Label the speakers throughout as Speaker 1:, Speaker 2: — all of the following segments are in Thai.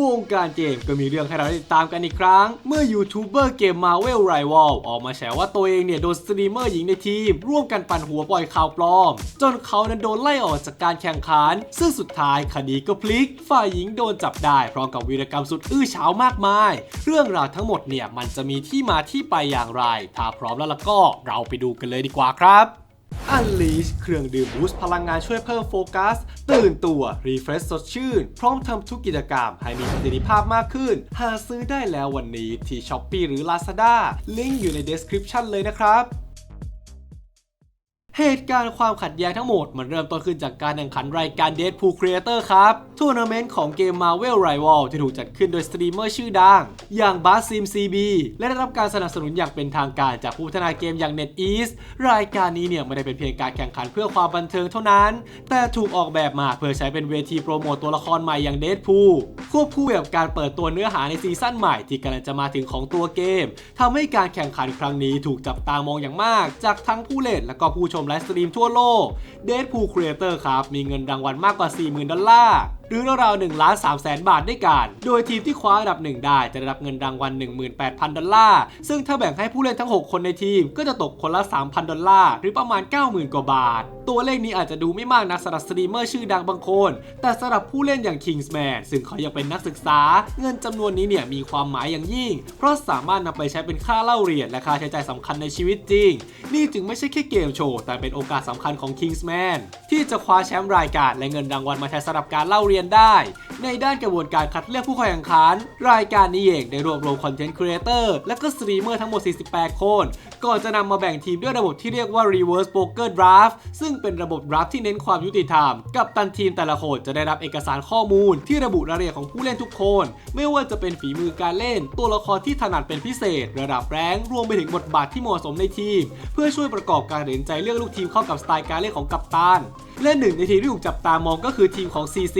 Speaker 1: วงการเกมก็มีเรื่องให้เราได้ติดตามกันอีกครั้ง เมื่อยูทูบเบอร์เกม Marvel Rival ออกมาแฉว่าตัวเองเนี่ย โดนสตรีมเมอร์หญิงในทีม ร่วมกันปั่นหัวปล่อยข่าวปลอม จนเขานั้นโดนไล่ออกจากการแข่งขัน ซึ่งสุดท้ายคดีก็พลิก ฝ่ายหญิงโดนจับได้ พร้อมกับวีรกรรมสุดอื้อฉาวมากมาย เรื่องราวทั้งหมดเนี่ยมันจะมีที่มาที่ไปอย่างไร ถ้าพร้อมแล้วล่ะก็เราไปดูกันเลยดีกว่าครับ Unleash เครื่องดื่มบูสต์พลังงานช่วยเพิ่มโฟกัส ตื่นตัว รีเฟรชสดชื่น พร้อมทำทุกกิจกรรมให้มีประสิทธิภาพมากขึ้น หาซื้อได้แล้ววันนี้ที่ช้อปปีหรือ Lazada ลิงก์อยู่ใน description เลยนะครับ เหตุการณ์ความขัดแย้งทั้งหมด มันเริ่มต้นขึ้นจากการแข่งขันรายการ Deadpool Creator ครับทัวร์นาเมนต์ของเกม Marvel Rival ที่ถูกจัดขึ้นโดยสตรีมเมอร์ชื่อดัง อย่าง b a s s i m CB และได้รับการสนับสนุนอย่างเป็นทางการจากผู้พัฒนาเกมอย่าง NetEase รายการนี้เนี่ยไม่ได้เป็นเพียงการแข่งขันเพื่อความบันเทิงเท่านั้น แต่ถูกออกแบบมาเพื่อใช้เป็นเวทีโปรโมตตัวละครใหม่อย่าง Deadpool ควบคู่กับการเปิดตัวเนื้อหาในซีซั่นใหม่ที่กำลังจะมาถึงของตัวเกมทำให้การแข่งขันครั้งนี้ถูกจับตามองอย่างมาก จากทั้งผู้เล่นและก็ผู้ชมไลฟ์สตรีมทั่วโลก Deadpool Creator ครับ มีเงินรางวัลมากกว่า 40,000 ดอลลาร์ หรือราวๆ1ล้าน3แสนบาทด้วยกัน โดยทีมที่คว้าอันดับหนึ่งได้จะได้รับเงินรางวัล 18,000 ดอลลาร์ ซึ่งถ้าแบ่งให้ผู้เล่นทั้ง 6 คนในทีม ก็จะตกคนละ 3,000 ดอลลาร์ หรือประมาณ 90,000 กว่าบาท ตัวเลขนี้อาจจะดูไม่มากนักสำหรับสตรีมเมอร์ชื่อดังบางคน แต่สำหรับผู้เล่นอย่าง Kingsman ซึ่งเขายังเป็นนักศึกษา เงินจำนวนนี้เนี่ยมีความหมายอย่างยิ่ง เพราะสามารถนำไปใช้เป็นค่าเล่าเรียนและค่าใช้จ่ายสำคัญในชีวิตจริง นี่จึงไม่ใช่แค่เกมโชว์แต่เป็นโอกาสสำคัญของ Kingsman ที่จะคว้าแชมป์รายการและเงินรางวัลมาแทนสำหรับการเล่าเรียนได้ ในด้านกระบวนการคัดเลือกผู้เข้าแข่งขัน รายการนี้เองได้รวบรวมคอนเทนต์ครีเอเตอร์และก็สตรีมเมอร์ทั้งหมด 48 คน ก่อนจะนำมาแบ่งทีมด้วยระบบที่เรียกว่า reverse poker draft ซึ่งเป็นระบบ draft ที่เน้นความยุติธรรม กับตันทีมแต่ละคนจะได้รับเอกสารข้อมูล ที่ระบุรายละเอียดของผู้เล่นทุกคน ไม่ว่าจะเป็นฝีมือการเล่น ตัวละครที่ถนัดเป็นพิเศษ ระดับแรงรวมไปถึงบทบาทที่เหมาะสมในทีม เพื่อช่วยประกอบการตัดสินใจเลือกลูกทีมเข้ากับสไตล์การเล่นของกัปตัน และหนึ่งในทีมที่ถูกจับตามองก็คือทีมของ CC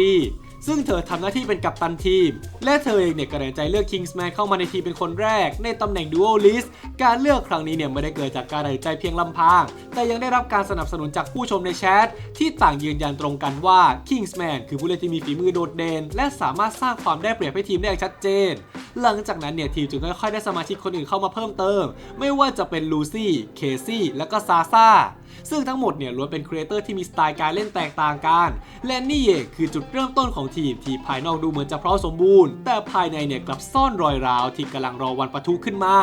Speaker 1: ซึ่งเธอทำหน้าที่เป็นกัปตันทีม และเธอเองเนี่ยก็ตันใจเลือก Kingsman เข้ามาในทีมเป็นคนแรก ในตำแหน่ง Duelist การเลือกครั้งนี้เนี่ยไม่ได้เกิดจากการตัดใจเพียงลำพัง แต่ยังได้รับการสนับสนุนจากผู้ชมในแชท ที่ต่างยืนยันตรงกันว่า Kingsman คือผู้เล่นที่มีฝีมือโดดเด่น และสามารถสร้างความได้เปรียบให้ทีมได้อย่างชัดเจน หลังจากนั้นเนี่ยทีมจึงค่อยๆได้สมาชิกคนอื่นเข้ามาเพิ่มเติม ไม่ว่าจะเป็นลูซี่ เคซี่ และก็ซาซา ซึ่งทั้งหมดเนี่ยล้วนเป็นครีเอเตอร์ที่มีสไตล์การเล่นแตกต่างกัน และนี่เองคือจุดเริ่มต้นของทีมที่ภายนอกดูเหมือนจะพร้อมสมบูรณ์ แต่ภายในเนี่ยกลับซ่อนรอยร้าวที่กำลังรอวันปะทุขึ้นมา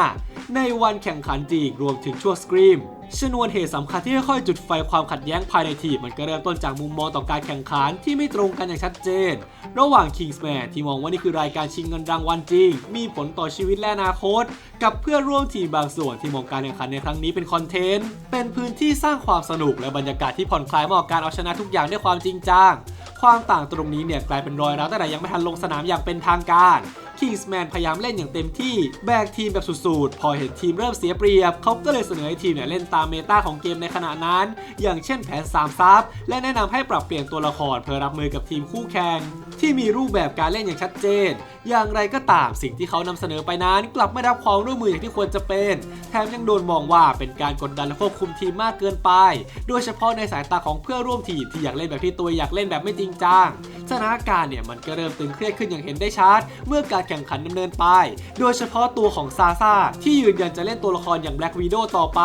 Speaker 1: ในวันแข่งขันจริงรวมถึงช่วงสกรีมชนวนเหตุสำคัญที่ค่อยๆจุดไฟความขัดแย้งภายในทีมมันก็เริ่มต้นจากมุมมองต่อการแข่งขันที่ไม่ตรงกันอย่างชัดเจน ระหว่าง Kingsman ที่มองว่านี่คือรายการชิงเงินรางวัลจริง มีผลต่อชีวิตและอนาคต กับเพื่อนร่วมทีมบางส่วนที่มองการแข่งขันในครั้งนี้เป็นคอนเทนต์ เป็นพื้นที่สร้างความสนุกและบรรยากาศที่ผ่อนคลายเหมาะกับการเอาชนะทุกอย่างด้วยความจริงจังความต่างตรงนี้เนี่ยกลายเป็นรอยร้าวตั้งแต่ยังไม่ทันลงสนามอย่างเป็นทางการ Kingsman พยายามเล่นอย่างเต็มที่ แบกทีมแบบสุดๆ พอเห็นทีมเริ่มเสียเปรียบ เขาก็เลยเสนอให้ทีมเนี่ยเล่นตามเมตาของเกมในขณะนั้น อย่างเช่นแผน3ซับและแนะนำให้ปรับเปลี่ยนตัวละครเพื่อรับมือกับทีมคู่แข่งที่มีรูปแบบการเล่นอย่างชัดเจนอย่างไรก็ตามสิ่งที่เขานำเสนอไปนั้น กลับไม่รับความร่วมมืออย่างที่ควรจะเป็น แถมยังโดนมองว่าเป็นการกดดันและควบคุมทีมมากเกินไป โดยเฉพาะในสายตาของเพื่อนร่วมทีมที่อยากเล่นแบบที่ตัวอยากเล่นแบบไม่จริงจังสถานการณ์เนี่ยมันก็เริ่มตึงเครียดขึ้นอย่างเห็นได้ชัดเมื่อการแข่งขันดำเนินไป โดยเฉพาะตัวของซาซาที่ยืนยันจะเล่นตัวละครอย่างแบล็กวีโดต่อไป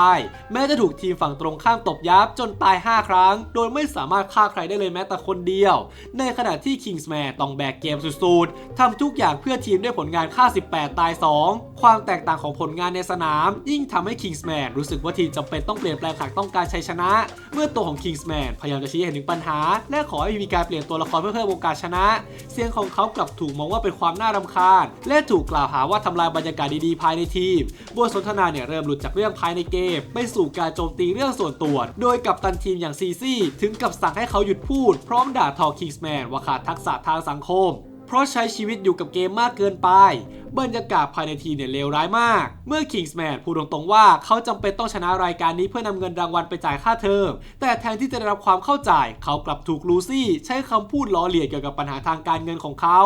Speaker 1: แม้จะถูกทีมฝั่งตรงข้ามตบยับจนตาย 5 ครั้ง โดยไม่สามารถฆ่าใครได้เลยแม้แต่คนเดียว ในขณะที่ Kingsman ต้องแบกเกมสุดๆทำทุกอย่างเพื่อทีมด้วยผลงานฆ่า 18 ตาย 2 ความแตกต่างของผลงานในสนาม ยิ่งทำให้ Kingsman รู้สึกว่าทีมจำเป็นต้องเปลี่ยนแปลงหากต้องการชัยชนะ เมื่อตัวของ Kingsman พยายามจะชี้ให้เห็นถึงปัญหา และขอให้มีการเปลี่ยนตัวละครเพื่อเพิ่มโอกาสชนะ เสียงของเขากลับถูกมองว่าเป็นความน่ารำคาญ และถูกกล่าวหาว่าทำลายบรรยากาศดีๆภายในทีมบทสนทนาเนี่ยเริ่มหลุดจากเรื่องภายในเกมไปสู่การโจมตีเรื่องส่วนตัว โดยกับตันทีมอย่างซีซี่ถึงกับสั่งให้เขาหยุดพูด พร้อมด่าทอคิงส์แมนว่าขาดทักษะทางสังคม เพราะใช้ชีวิตอยู่กับเกมมากเกินไป บรรยากาศภายในทีมเนี่ยเลวร้ายมาก เมื่อ Kingsman พูดตรงๆว่าเขาจำเป็นต้องชนะรายการนี้เพื่อนำเงินรางวัลไปจ่ายค่าเทอม แต่แทนที่จะได้รับความเข้าใจ เขากลับถูกลูซี่ใช้คำพูดล้อเลียนเกี่ยวกับปัญหาทางการเงินของเขา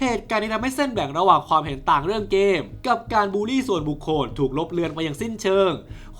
Speaker 1: เหตุการณ์นี้ทำให้เส้นแบ่งระหว่างความเห็นต่างเรื่องเกม กับการบูลลี่ส่วนบุคคลถูกลบเลือนไปอย่างสิ้นเชิง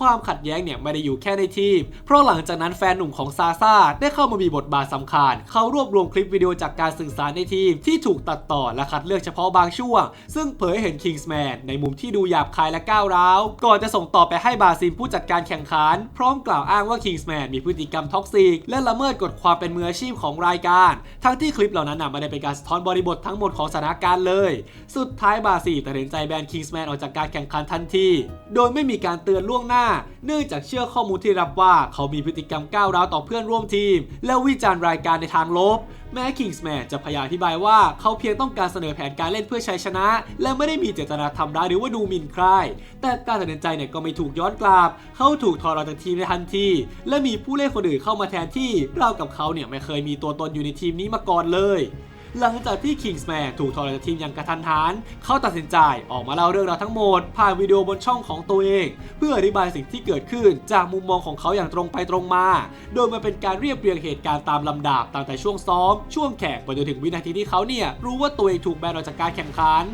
Speaker 1: ความขัดแย้งเนี่ยไม่ได้อยู่แค่ในทีม เพราะหลังจากนั้นแฟนหนุ่มของซาซาได้เข้ามามีบทบาทสำคัญ เขารวบรวมคลิปวิดีโอจากการสื่อสารในทีม ที่ถูกตัดต่อและคัดเลือกเฉพาะบางช่วง ซึ่งเผยให้เห็นคิงส์แมนในมุมที่ดูหยาบคายและก้าวร้าว ก่อนจะส่งต่อไปให้บาซิมผู้จัดการแข่งขัน พร้อมกล่าวอ้างว่าคิงส์แมนมีพฤติกรรมท็อกซิกและละเมิดกฎความเป็นมืออาชีพของรายการ ทั้งที่คลิปเหล่านั้นน่ะไม่ได้เป็นการสะท้อนบริบททั้งหมดของสถานการณ์เลย สุดท้ายบาซีตัดสินใจแบนคิงส์แมนออกจากการแข่งขันทันที โดยไม่มีการเตือนล่วงหน้าเนื่องจากเชื่อข้อมูลที่รับว่าเขามีพฤติกรรมก้าวร้าวต่อเพื่อนร่วมทีม และวิจารณ์รายการในทางลบ แม้คิงส์แมนจะพยายามอธิบายว่าเขาเพียงต้องการเสนอแผนการเล่นเพื่อชัยชนะ และไม่ได้มีเจตนาทำร้ายหรือว่าดูหมิ่นใคร แต่การตัดสินใจเนี่ยก็ไม่ถูกย้อนกลับ เขาถูกถอดออกจากทีมในทันที และมีผู้เล่นคนอื่นเข้ามาแทนที่เรากับเขาเนี่ยไม่เคยมีตัวตนอยู่ในทีมนี้มาก่อนเลย หลังจากที่คิงส์แมนถูกถอดออกจากทีมอย่างกระทันหัน เขาตัดสินใจออกมาเล่าเรื่องราวทั้งหมด ผ่านวิดีโอบนช่องของตัวเอง เพื่ออธิบายสิ่งที่เกิดขึ้นจากมุมมองของเขาอย่างตรงไปตรงมา โดยมันเป็นการเรียบเรียงเหตุการณ์ตามลำดับตั้งแต่ช่วงซ้อม ช่วงแข่งไปจนถึงวินาทีที่เขาเนี่ยรู้ว่าตัวเองถูกแบนออกจากการแข่งขัน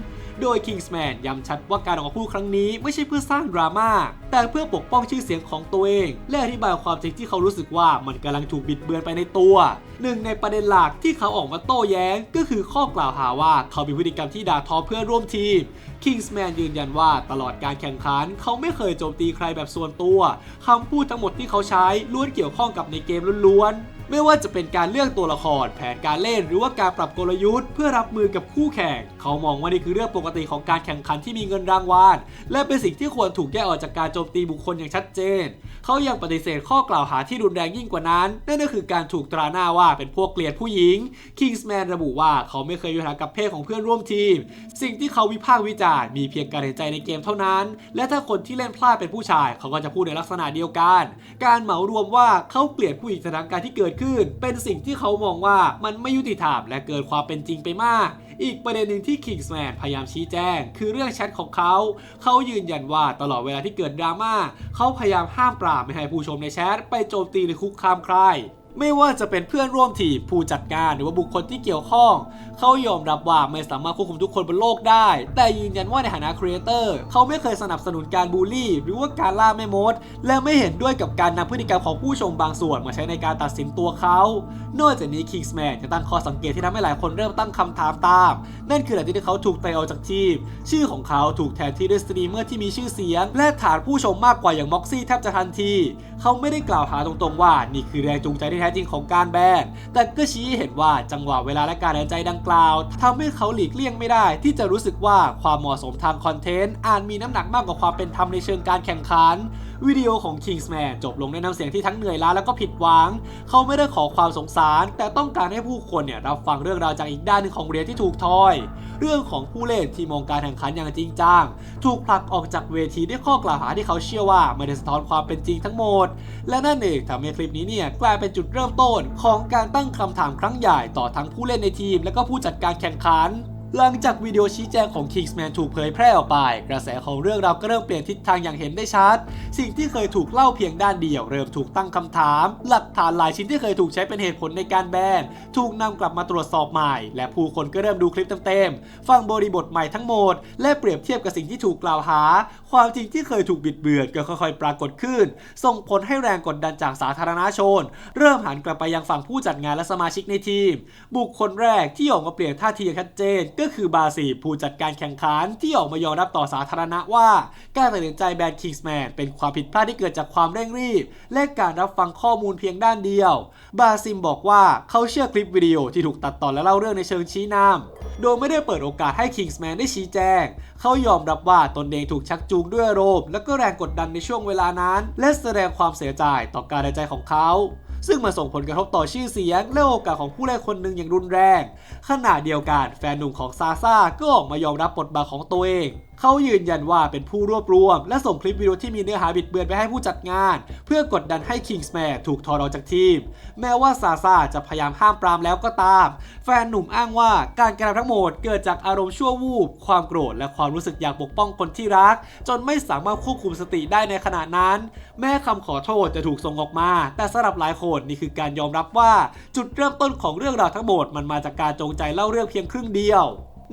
Speaker 1: โดย Kingsman ย้ำชัดว่าการออกมาพูดครั้งนี้ไม่ใช่เพื่อสร้างดราม่าแต่เพื่อปกป้องชื่อเสียงของตัวเอง และอธิบายความจริงที่เขารู้สึกว่ามันกำลังถูกบิดเบือนไปในตัว หนึ่งในประเด็นหลักที่เขาออกมาโต้แย้ง ก็คือข้อกล่าวหาว่าเขามีพฤติกรรมที่ด่าทอเพื่อนร่วมทีม Kingsman ยืนยันว่าตลอดการแข่งขัน เขาไม่เคยโจมตีใครแบบส่วนตัวคำพูดทั้งหมดที่เขาใช้ล้วนเกี่ยวข้องกับในเกมล้วนๆ ไม่ว่าจะเป็นการเลือกตัวละคร แผนการเล่น หรือว่าการปรับกลยุทธ์ เพื่อรับมือกับคู่แข่ง เขามองว่านี่คือเรื่องปกติของการแข่งขันที่มีเงินรางวัลและเป็นสิ่งที่ควรถูกแยกออกจากการโจมตีบุคคลอย่างชัดเจน เขายังปฏิเสธข้อกล่าวหาที่รุนแรงยิ่งกว่านั้น นั่นก็คือการถูกตราหน้าว่าเป็นพวกเกลียดผู้หญิง Kingsman ระบุว่าเขาไม่เคยมีปัญหากับเพศของเพื่อนร่วมทีม สิ่งที่เขาวิพากษ์วิจารณ์มีเพียงการเห็นใจในเกมเท่านั้น และถ้าคนที่เล่นพลาดเป็นผู้ชาย เขาก็จะพูดในลักษณะเดียวกัน การเหมารวมว่าเขาเกลียดผู้หญิงสถานการณ์ที่เกิดขึ้น เป็นสิ่งที่เขามองว่ามันไม่ยุติธรรมและเกินความเป็นจริงไปมาก อีกประเด็นหนึ่งที่ Kingsman พยายามชี้แจง คือเรื่องแชทของเขา เขายืนยันว่าตลอดเวลาที่เกิดดราม่าเขาพยายามห้ามปรามไม่ให้ผู้ชมในแชทไปโจมตีหรือคุกคามใคร ไม่ว่าจะเป็นเพื่อนร่วมทีมผู้จัดการหรือว่าบุคคลที่เกี่ยวข้อง เขายอมรับว่าไม่สามารถควบคุมทุกคนบนโลกได้ แต่ยืนยันว่าในฐานะครีเอเตอร์เขาไม่เคยสนับสนุนการบูลลี่ หรือว่าการล่าแม่มด และไม่เห็นด้วยกับการนำพฤติกรรมของผู้ชมบางส่วนมาใช้ในการตัดสินตัวเขา นอกจากนี้ Kingsman ยังตั้งข้อสังเกตที่ทำให้หลายคนเริ่มตั้งคำถามตาม นั่นคือหลังจากที่เขาถูกเตะออกจากทีม ชื่อของเขาถูกแทนที่ด้วยสตรีมเมอร์ที่มีชื่อเสียง และฐานผู้ชมมากกว่าอย่างม็อกซี่แทบจะทันที เขาไม่ได้กล่าวหาตรงๆว่า นี่คือแรงจูงใจที่แท้จริงของการแบน แต่ก็ชี้เห็นว่าจังหวะเวลาและการหายใจดังกล่าวทำให้เขาหลีกเลี่ยงไม่ได้ ที่จะรู้สึกว่าความเหมาะสมทางคอนเทนต์อาจมีน้ำหนักมากกว่าความเป็นธรรมในเชิงการแข่งขัน วิดีโอของ Kingsman จบลงด้วยน้ำเสียงที่ทั้งเหนื่อยล้าแล้วก็ผิดหวัง เขาไม่ได้ขอความสงสาร แต่ต้องการให้ผู้คนเนี่ยรับฟังเรื่องราวจากอีกด้านหนึ่งของเหรียญที่ถูกทอย เรื่องของผู้เล่นที่มองการแข่งขันอย่างจริงจังถูกผลักออกจากเวทีด้วยข้อกล่าวหาที่เขาเชื่อว่าไม่ได้สะท้อนความเป็นจริงทั้งหมด และนั่นเองทำให้คลิปนี้เนี่ยกลายเป็นจุดเริ่มต้นของการตั้งคำถามครั้งใหญ่ต่อทั้งผู้เล่นในทีม และก็ผู้จัดการแข่งขัน หลังจากวิดีโอชี้แจงของ Kingsman ถูกเผยแพร่ออกไป กระแสของเรื่องราวก็เริ่มเปลี่ยนทิศทางอย่างเห็นได้ชัด สิ่งที่เคยถูกเล่าเพียงด้านเดียว เริ่มถูกตั้งคำถาม หลักฐานหลายชิ้นที่เคยถูกใช้เป็นเหตุผลในการแบน ถูกนำกลับมาตรวจสอบใหม่ และผู้คนก็เริ่มดูคลิปเต็มๆ ฟังบริบทใหม่ทั้งหมด และเปรียบเทียบกับสิ่งที่ถูกกล่าวหา ความจริงที่เคยถูกบิดเบือนก็ค่อยๆ ปรากฏขึ้น ส่งผลให้แรงกดดันจากสาธารณชน เริ่มหันกลับไปยังฝั่งผู้จัดงานและสมาชิกในทีม บุคคลแรกที่ออกมาเปลี่ยนท่าทีอย่างชัดเจนก็คือบาซีผู้จัดการแข่งขันที่ออกมายอมรับต่อสาธารณะว่า การตัดสินใจแบนคิงส์แมนเป็นความผิดพลาดที่เกิดจากความเร่งรีบ และการรับฟังข้อมูลเพียงด้านเดียว บาซิมบอกว่าเขาเชื่อคลิปวิดีโอที่ถูกตัดต่อและเล่าเรื่องในเชิงชี้นำโดยไม่ได้เปิดโอกาสให้ Kingsman ได้ชี้แจง เขายอมรับว่าตนเองถูกชักจูงด้วยอารมณ์และก็แรงกดดันในช่วงเวลานั้น และแสดงความเสียใจต่อการหายใจของเขา ซึ่งมาส่งผลกระทบต่อชื่อเสียง และโอกาสของผู้เล่นคนหนึ่งอย่างรุนแรง ขณะเดียวกันแฟนหนุ่มของซาซ่าก็ออกมายอมรับบทบาทของตัวเอง เขายืนยันว่าเป็นผู้รวบรวม และส่งคลิปวิดีโอที่มีเนื้อหาบิดเบือนไปให้ผู้จัดงาน เพื่อกดดันให้ Kingsman ถูกถอดออกจากทีม แม้ว่าซาซาจะพยายามห้ามปรามแล้วก็ตาม แฟนหนุ่มอ้างว่าการกระทำทั้งหมดเกิดจากอารมณ์ชั่ววูบ ความโกรธและความรู้สึกอยากปกป้องคนที่รัก จนไม่สามารถควบคุมสติได้ในขณะนั้น แม้คำขอโทษจะถูกส่งออกมา แต่สำหรับหลายคนนี่คือการยอมรับว่า จุดเริ่มต้นของเรื่องราวทั้งหมดมันมาจากการจงใจเล่าเรื่องเพียงครึ่งเดียว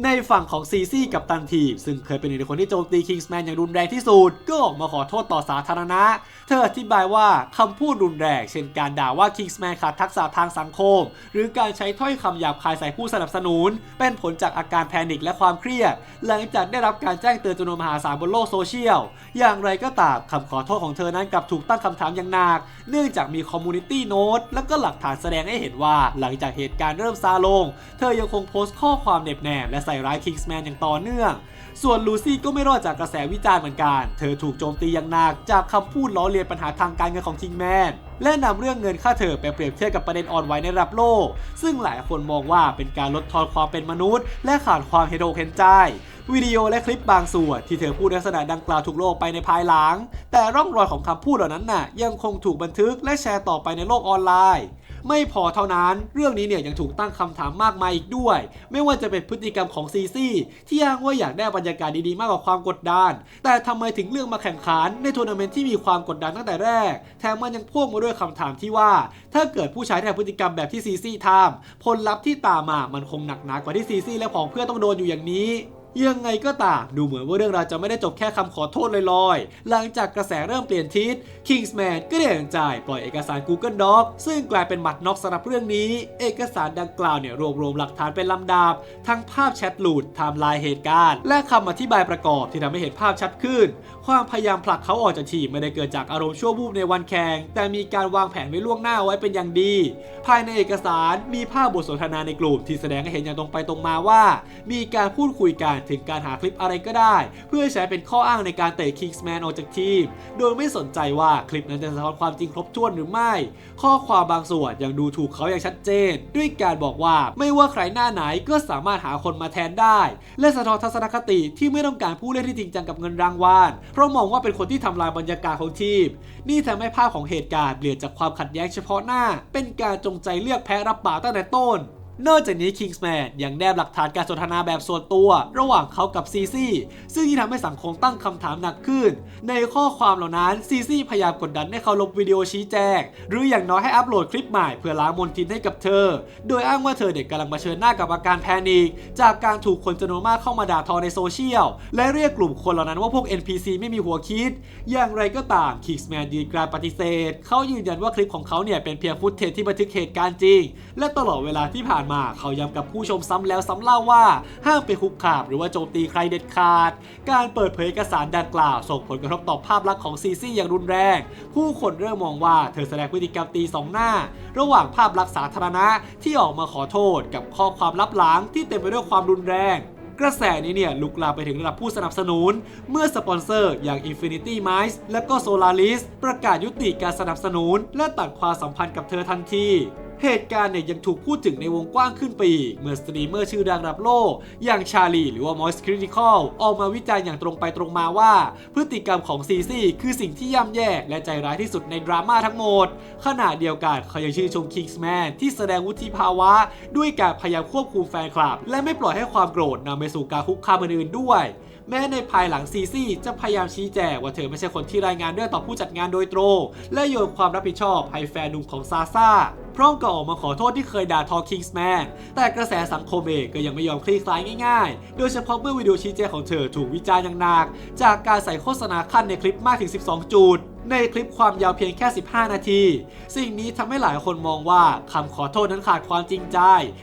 Speaker 1: ในฝั่งของซีซี่กับตันทีซึ่งเคยเป็นหนึ่งในคนที่โจมตีคิงส์แมนอย่างรุนแรงที่สุด ก็ออกมาขอโทษต่อสาธารณะ เธออธิบายว่าคำพูดรุนแรง เช่นการด่าว่าคิงส์แมนขาดทักษะทางสังคม หรือการใช้ถ้อยคำหยาบคายใส่ผู้สนับสนุน เป็นผลจากอาการแพนิคและความเครียด หลังจากได้รับการแจ้งเตือนจำนวนมหาศาลบนโลกโซเชียล อย่างไรก็ตามคำขอโทษของเธอนั้นกลับถูกตั้งคำถามอย่างหนัก เนื่องจากมีคอมมูนิตี้โน้ตและก็หลักฐานแสดงให้เห็นว่าหลังจากเหตุการณ์เริ่มซาลง เธอยังคงโพสต์ข้อความเน็บแนมและใส่ร้ายคิงส์แมนอย่างต่อเนื่อง ส่วนลูซี่ก็ไม่รอดจากกระแสวิจารณ์เหมือนกัน เธอถูกโจมตีอย่างหนักจากคำพูดล้อเลียนปัญหาทางการเงินของคิงแมนและนำเรื่องเงินค่าเธอไปเปรียบเทียบกับประเด็นอ่อนไหวในระดับโลก ซึ่งหลายคนมองว่าเป็นการลดทอนความเป็นมนุษย์ และขาดความเฮโรเคนใจวิดีโอและคลิปบางส่วนที่เธอพูดลักษณะดังกล่าวถูกโลกไปในภายหลัง แต่ร่องรอยของคำพูดเหล่านั้นน่ะ ยังคงถูกบันทึกและแชร์ต่อไปในโลกออนไลน์ ไม่พอเท่านั้น เรื่องนี้เนี่ยยังถูกตั้งคำถามมากมายอีกด้วย ไม่ว่าจะเป็นพฤติกรรมของซีซี่ที่อ้างว่าอยากได้บรรยากาศดีๆมากกว่าความกดดัน แต่ทำไมถึงเลือกมาแข่งขันในทัวร์นาเมนต์ที่มีความกดดันตั้งแต่แรก แถมมันยังพ่วงมาด้วยคำถามที่ว่า ถ้าเกิดผู้ช้แทนพฤติกรรมแบบที่ซีซี่ทำผลลัพธ์ที่ตามมามันคงหนักหนากว่าที่ซีซี่และผองเพื่อนต้องโดนอยู่อย่างนี้ ยังไงก็ตามดูเหมือนว่าเรื่องราวจะไม่ได้จบแค่คำขอโทษลอยๆ หลังจากกระแสเริ่มเปลี่ยนทิศ Kingsman ก็ได้อย่างใจปล่อยเอกสาร Google Doc ซึ่งกลายเป็นหมัดน็อกสำหรับเรื่องนี้ เอกสารดังกล่าวเนี่ยรวบรวมหลักฐานเป็นลำดับ ทั้งภาพแชทหลุดไทม์ไลน์เหตุการณ์ และคำอธิบายประกอบที่ทำให้เห็นภาพชัดขึ้น ความพยายามผลักเขาออกจากทีมไม่ได้เกิดจากอารมณ์ชั่ววูบในวันแข่งแต่มีการวางแผนไว้ล่วงหน้าไว้เป็นอย่างดี ภายในเอกสารมีภาพบทสนทนาในกลุ่มที่แสดงให้เห็นอย่างตรงไปตรงมาว่า มีการพูดคุยกันถึงการหาคลิปอะไรก็ได้ เพื่อใช้เป็นข้ออ้างในการเตะ Kingsman ออกจากทีม โดยไม่สนใจว่าคลิปนั้นจะสะท้อนความจริงครบถ้วนหรือไม่ ข้อความบางส่วนยังดูถูกเขาอย่างชัดเจน ด้วยการบอกว่าไม่ว่าใครหน้าไหนก็สามารถหาคนมาแทนได้ และสะท้อนทัศนคติที่ไม่ต้องการผู้เล่นที่จริงจังกับเงินรางวัลเพราะมองว่าเป็นคนที่ทำลายบรรยากาศของทีม นี่ทำให้ภาพของเหตุการณ์เปลี่ยนจากความขัดแย้งเฉพาะหน้า เป็นการจงใจเลือกแพ้รับบาตั้งแต่ต้น นอกจากนี้ Kingsman ยังแนบหลักฐานการสนทนาแบบส่วนตัว ระหว่างเขากับซีซี่ซึ่งที่ทำให้สังคมตั้งคำถามหนักขึ้น ในข้อความเหล่านั้นซีซี่พยายามกดดันให้เขาลบวิดีโอชี้แจง หรืออย่างน้อยให้อัปโหลดคลิปใหม่เพื่อล้างมลทินให้กับเธอ โดยอ้างว่าเธอเด็กกำลังมาเชิญหน้ากับอาการแพนิคจากการถูกคนจำนวนมากเข้ามาด่าทอในโซเชียล และเรียกกลุ่มคนเหล่านั้นว่าพวก NPC ไม่มีหัวคิด อย่างไรก็ตาม Kingsman ยืนกรานปฏิเสธ เขายืนยันว่าคลิปของเขาเนี่ยเป็นเพียงฟุตเทจที่บันทึกเหตุการณ์จริง และตลอดเวลาที่ผ่านมา เขาย้ำกับผู้ชมซ้ำแล้วซ้ำเล่าว่า ห้ามไปคุกคามหรือว่าโจมตีใครเด็ดขาด การเปิดเผยเอกสารดังกล่าว ส่งผลกระทบต่อภาพลักษณ์ของซีซี่อย่างรุนแรง ผู้คนเริ่มมองว่าเธอแสดงพฤติกรรมตีสองหน้า ระหว่างภาพลักษณ์สาธารณะที่ออกมาขอโทษ กับข้อความลับหลังที่เต็มไปด้วยความรุนแรงกระแสนี้เนี่ยลุกลามไปถึงระดับผู้สนับสนุน เมื่อสปอนเซอร์อย่าง Infinity Mice และก็ Solaris ประกาศยุติการสนับสนุน และตัดความสัมพันธ์กับเธอทันที เหตุการณ์เนี่ยยังถูกพูดถึงในวงกว้างขึ้นไปอีก เมื่อสตรีมเมอร์ชื่อดังระดับโลก อย่างชาลีหรือว่า Moist Critical ออกมาวิจารณ์อย่างตรงไปตรงมาว่า พฤติกรรมของซีซี่คือสิ่งที่ย่ำแย่และใจร้ายที่สุดในดราม่าทั้งหมด ขณะเดียวกันเขายังชื่นชม Kingsman ที่แสดงวุฒิภาวะ ด้วยการพยายามควบคุมแฟนคลับ และไม่ปล่อยให้ความโกรธนำไปสู่การคุกคามอื่นๆด้วย แม้ในภายหลังซีซี่จะพยายามชี้แจงว่าเธอไม่ใช่คนที่รายงานเรื่องต่อผู้จัดงานโดยตรง และโยนความรับผิดชอบให้แฟนหนุ่มของซาซ่าพร้อมกับออกมาขอโทษที่เคยด่าทอคิงส์แมนแต่กระแสสังคมเองก็ยังไม่ยอมคลี่คลายง่ายๆ โดยเฉพาะเมื่อวิดีโอชี้แจงของเธอถูกวิจารณ์อย่างหนักจากการใส่โฆษณาขั้นในคลิปมากถึง 12 จุด ในคลิปความยาวเพียงแค่ 15 นาที สิ่งนี้ทำให้หลายคนมองว่าคำขอโทษนั้นขาดความจริงใจ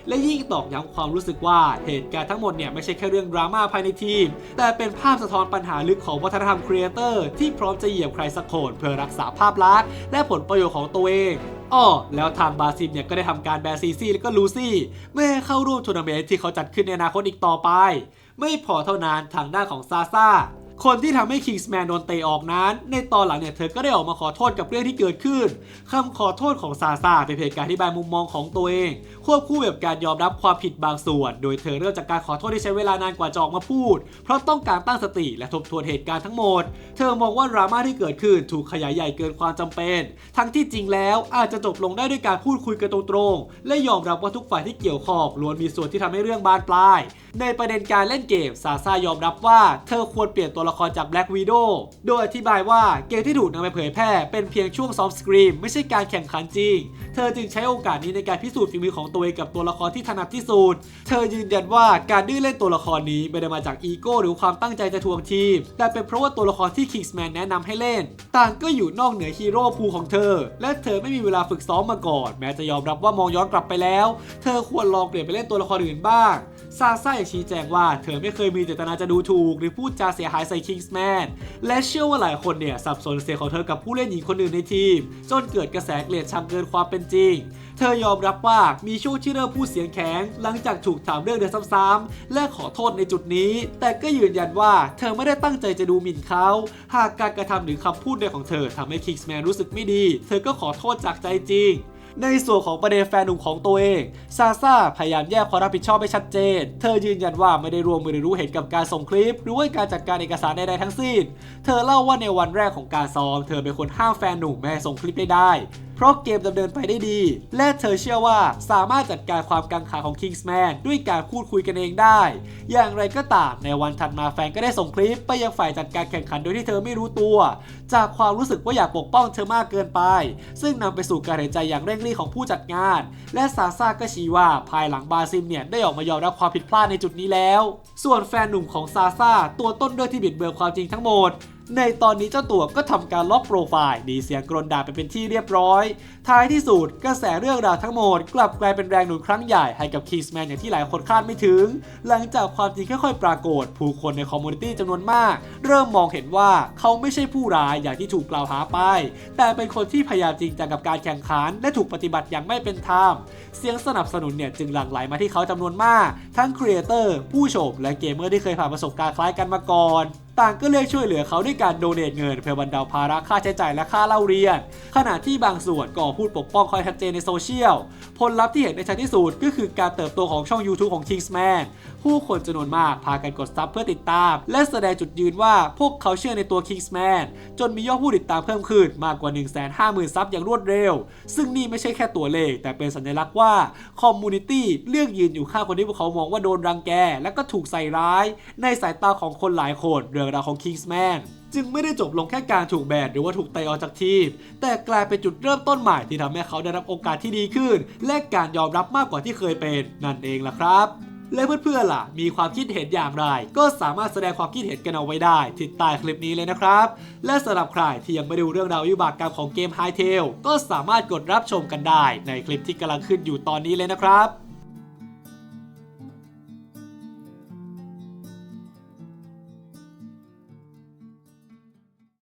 Speaker 1: และยิ่งตอกย้ำความรู้สึกว่าเหตุการณ์ทั้งหมดเนี่ยไม่ใช่แค่เรื่องดราม่าภายในทีม แต่เป็นภาพสะท้อนปัญหาลึกของวัฒนธรรมครีเอเตอร์ที่พร้อมจะเหยียบใครสักคนเพื่อรักษาภาพลักษณ์และผลประโยชน์ของตัวเองอ้อแล้วทางบาซิลเนี่ยก็ได้ทำการแบนซีซี่และก็ลูซี่ไม่ให้เข้าร่วมทัวร์นาเมนต์ที่เขาจัดขึ้นในอนาคตอีกต่อไป ไม่พอเท่านั้นทางด้านของซาซ่า คนที่ทำให้ Kingsman โดนเตะออกนั้น ในตอนหลังเนี่ยเธอก็ได้ออกมาขอโทษกับเรื่องที่เกิดขึ้นคำขอโทษของซาซาเป็นเพียงการอธิบายมุมมองของตัวเอง ควบคู่แบบการยอมรับความผิดบางส่วน โดยเธอเริ่มจากการขอโทษที่ใช้เวลานานกว่าจะออกมาพูด เพราะต้องการตั้งสติและทบทวนเหตุการณ์ทั้งหมด เธอมองว่าดราม่าที่เกิดขึ้นถูกขยายใหญ่เกินความจำเป็น ทั้งที่จริงแล้วอาจจะจบลงได้ด้วยการพูดคุยกันตรงๆ และยอมรับว่าทุกฝ่ายที่เกี่ยวข้องล้วนมีส่วนที่ทำให้เรื่องบานปลาย ในประเด็นการเล่นเกมซาซายอมรับว่าเธอควรเปลี่ยนตัวละครจาก Black Widow โดยอธิบายว่าเกมที่ถูกนำไปเผยแพร่เป็นเพียงช่วงซ้อมสกรีมไม่ใช่การแข่งขันจริง เธอจึงใช้โอกาสนี้ในการพิสูจน์ฝีมือของตัวเองกับตัวละครที่ถนัดที่สุด เธอยืนยันว่าการดื้อเล่นตัวละครนี้ไม่ได้มาจากอีโก้หรือความตั้งใจจะทวงทีม แต่เป็นเพราะว่าตัวละครที่ Kingsman แนะนำให้เล่น ต่างก็อยู่นอกเหนือฮีโร่พูของเธอ และเธอไม่มีเวลาฝึกซ้อมมาก่อน แม้จะยอมรับว่ามองย้อนกลับไปแล้ว เธอควรลองเปลี่ยนไปเล่นตัวละครอื่นบ้าง ซาซ่าชี้แจงว่าเธอไม่เคยมีเจตนาจะดูถูก หรือพูดจาเสียหายใส่ Kingsman และเชื่อว่าหลายคนเนี่ย สับสนเสียงของเธอกับผู้เล่นหญิงคนอื่นในทีม จนเกิดกระแสเกลียดชังเกินความเป็นจริง เธอยอมรับว่ามีช่วงที่เริ่มพูดเสียงแข็ง หลังจากถูกถามเรื่องเดิมซ้ำๆและขอโทษในจุดนี้ แต่ก็ยืนยันว่าเธอไม่ได้ตั้งใจจะดูหมิ่นเขา หากการกระทำหรือคำพูดใดของเธอทำให้ Kingsman รู้สึกไม่ดี เธอก็ขอโทษจากใจจริง ในส่วนของประเด็นแฟนหนุ่มของตัวเอง ซาซาพยายามแยกความรับผิดชอบให้ชัดเจน เธอยืนยันว่าไม่ได้รวมมือหรือรู้เห็นกับการส่งคลิป หรือว่าการจัดการเอกสารใดๆทั้งสิ้น เธอเล่าว่าในวันแรกของการซ้อม เธอเป็นคนห้ามแฟนหนุ่มไม่ให้ส่งคลิปได้ได้ ราะเกมดำเนินไปได้ดี และเธอเชื่อว่าสามารถจัดการความกังขาของ Kingsman ด้วยการพูดคุยกันเองได้ อย่างไรก็ตามในวันถัดมาแฟนก็ได้ส่งคลิปไปยังฝ่ายจัดการแข่งขันโดยที่เธอไม่รู้ตัว จากความรู้สึกว่าอยากปกป้องเธอมากเกินไป ซึ่งนำไปสู่การเห็นใจอย่างเร่งรีบของผู้จัดงาน และซาซ่าก็ชี้ว่าภายหลังบาซิมเนี่ยได้ออกมายอมรับความผิดพลาดในจุดนี้แล้ว ส่วนแฟนหนุ่มของซาซ่าตัวต้นเรื่องที่บิดเบือนความจริงทั้งหมด ในตอนนี้เจ้าตัวก็ทำการล็อกโปรไฟล์หนีเสียงกรนด่าไปเป็นที่เรียบร้อย ท้ายที่สุดกระแสเรื่องราวทั้งหมด กลับกลายเป็นแรงหนุนครั้งใหญ่ให้กับ Kingsman อย่างที่หลายคนคาดไม่ถึง หลังจากความจริงค่อยๆ ปรากฏ ผู้คนในคอมมูนิตี้จำนวนมาก เริ่มมองเห็นว่าเขาไม่ใช่ผู้ร้ายอย่างที่ถูกกล่าวหาไป แต่เป็นคนที่พยายามจริงจังกับการแข่งขัน และถูกปฏิบัติอย่างไม่เป็นธรรมเสียงสนับสนุนเนี่ยจึงหลั่งไหลมาที่เขาจำนวนมาก ทั้งครีเอเตอร์ผู้ชมและเกมเมอร์ที่เคยผ่านประสบการณ์คล้ายกันมาก่อน ต่างก็เลือกช่วยเหลือเขาด้วยการโดเนทเงินเพื่อบรรเทาภาระค่าใช้จ่ายและค่าเล่าเรียน ขณะที่บางส่วนก็อพูดปกป้องคอยชัดเจนในโซเชียล ผลลัพธ์ที่เห็นในชัดที่สุดก็คือการเติบโตของช่อง YouTube ของ Kingsman ผู้คนจำนวนมากพากันกดซับเพื่อติดตาม และแสดงจุดยืนว่าพวกเขาเชื่อในตัว Kingsman จนมียอดผู้ติดตามเพิ่มขึ้นมากกว่า 150,000 ซับอย่างรวดเร็ว ซึ่งนี่ไม่ใช่แค่ตัวเลข แต่เป็นสัญลักษณ์ว่าคอมมูนิตี้เลือกยืนอยู่ข้างคนที่พวกเขามองว่าโดนรังแก และก็ถูกใส่ร้าย ในสายตาของคนหลายคนเรื่องราวของ Kingsman จึงไม่ได้จบลงแค่การถูกแบนหรือว่าถูกเตะออกจากทีม แต่กลายเป็นจุดเริ่มต้นใหม่ที่ทำให้เขาได้รับโอกาสที่ดีขึ้น และการยอมรับมากกว่าที่เคยเป็นนั่นเองล่ะครับ และเพื่อนๆล่ะ มีความคิดเห็นอย่างไร ก็สามารถแสดงความคิดเห็นกันเอาไว้ได้ที่ใต้คลิปนี้เลยนะครับ และสำหรับใครที่ยังไม่ดูเรื่องราววิบากกรรมของเกม High Tail ก็สามารถกดรับชมกันได้ในคลิปที่กำลังขึ้นอยู่ตอนนี้เลยนะครับ